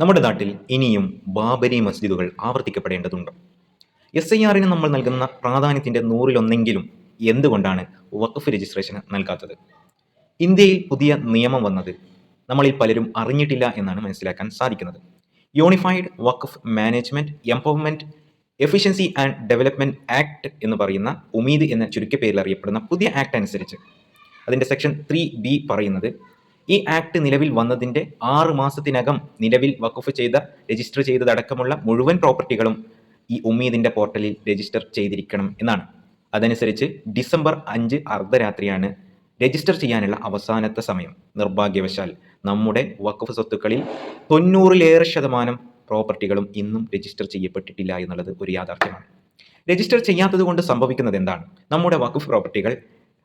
നമ്മുടെ നാട്ടിൽ ഇനിയും ബാബരി മസ്ജിദുകൾ ആവർത്തിക്കപ്പെടേണ്ടതുണ്ട്. എസ് ഐ ആറിന് നമ്മൾ നൽകുന്ന പ്രാധാന്യത്തിന്റെ നൂറിലൊന്നെങ്കിലും എന്തുകൊണ്ടാണ് വഖഫ് രജിസ്ട്രേഷന് നൽകാത്തത്? ഇന്ത്യയിൽ പുതിയ നിയമം വന്നത് നമ്മളിൽ പലരും അറിഞ്ഞിട്ടില്ല എന്നാണ് മനസ്സിലാക്കാൻ സാധിക്കുന്നത്. Unified Waqf management empowerment efficiency and development act എന്ന് പറയുന്ന ഉമീദ് എന്ന ചുരുക്കപ്പേരിൽ അറിയപ്പെടുന്ന പുതിയ ആക്ട് അനുസരിച്ച് അതിന്റെ സെക്ഷൻ ത്രീ ബി പറയുന്നത് ഈ ആക്ട് നിലവിൽ വന്നതിന്റെ ആറ് മാസത്തിനകം നിലവിൽ വഖഫ് ചെയ്ത രജിസ്റ്റർ ചെയ്തതടക്കമുള്ള മുഴുവൻ പ്രോപ്പർട്ടികളും ഈ ഉമ്മീദിന്റെ പോർട്ടലിൽ രജിസ്റ്റർ ചെയ്തിരിക്കണം എന്നാണ്. അതനുസരിച്ച് ഡിസംബർ അഞ്ച് അർദ്ധരാത്രിയാണ് രജിസ്റ്റർ ചെയ്യാനുള്ള അവസാനത്തെ സമയം. നിർഭാഗ്യവശാൽ നമ്മുടെ വഖഫ് സ്വത്തുക്കളിൽ തൊണ്ണൂറിലേറെ ശതമാനം പ്രോപ്പർട്ടികളും ഇന്നും രജിസ്റ്റർ ചെയ്യപ്പെട്ടിട്ടില്ല എന്നുള്ളത് ഒരു യാഥാർത്ഥ്യമാണ്. രജിസ്റ്റർ ചെയ്യാത്തത് കൊണ്ട് സംഭവിക്കുന്നത് എന്താണ്? നമ്മുടെ വഖഫ് പ്രോപ്പർട്ടികൾ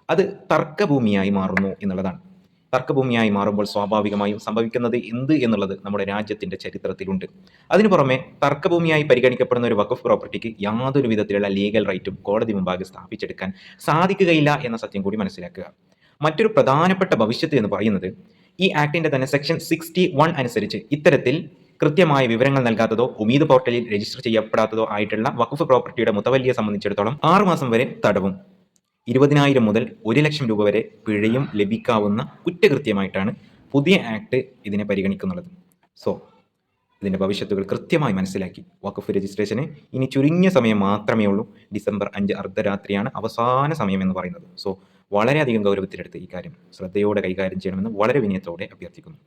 അത് തർക്കഭൂമിയായി മാറുന്നു എന്നുള്ളതാണ്. തർക്കഭൂമിയായി മാറുമ്പോൾ സ്വാഭാവികമായും സംഭവിക്കുന്നത് എന്ത് എന്നുള്ളത് നമ്മുടെ രാജ്യത്തിന്റെ ചരിത്രത്തിലുണ്ട്. അതിനു പുറമെ തർക്കഭൂമിയായി പരിഗണിക്കപ്പെടുന്ന ഒരു വഖഫ് പ്രോപ്പർട്ടിക്ക് യാതൊരു വിധത്തിലുള്ള ലീഗൽ റൈറ്റും കോടതി മുമ്പാകെ സ്ഥാപിച്ചെടുക്കാൻ സാധിക്കുകയില്ല എന്ന സത്യം കൂടി മനസ്സിലാക്കുക. മറ്റൊരു പ്രധാനപ്പെട്ട ഭവിഷ്യത്ത് എന്ന് പറയുന്നത് ഈ ആക്ടിന്റെ തന്നെ സെക്ഷൻ സിക്സ്റ്റി വൺ അനുസരിച്ച് ഇത്തരത്തിൽ കൃത്യമായ വിവരങ്ങൾ നൽകാത്തതോ ഉമീദ് പോർട്ടലിൽ രജിസ്റ്റർ ചെയ്യപ്പെടാത്തതോ ആയിട്ടുള്ള വഖഫ് പ്രോപ്പർട്ടിയുടെ മുത്തവല്ലിയെ സംബന്ധിച്ചിടത്തോളം ആറുമാസം മാസം വരെ തടവും. ഇരുപതിനായിരം മുതൽ ഒരു ലക്ഷം രൂപ വരെ പിഴയും ലഭിക്കാവുന്ന കുറ്റകൃത്യമായിട്ടാണ് പുതിയ ആക്ട് ഇതിനെ പരിഗണിക്കുന്നുള്ളത്. സോ ഇതിന്റെ ഭവിഷ്യത്തുകൾ കൃത്യമായി മനസ്സിലാക്കി വഖഫ് രജിസ്ട്രേഷന് ഇനി ചുരുങ്ങിയ സമയം മാത്രമേ ഉള്ളൂ. ഡിസംബർ അഞ്ച് അർദ്ധരാത്രിയാണ് അവസാന സമയം എന്ന് പറയുന്നത്. സോ വളരെയധികം ഗൗരവത്തിലെടുത്ത് ഈ കാര്യം ശ്രദ്ധയോടെ കൈകാര്യം ചെയ്യണമെന്ന് വളരെ വിനയത്തോടെ അഭ്യർത്ഥിക്കുന്നു.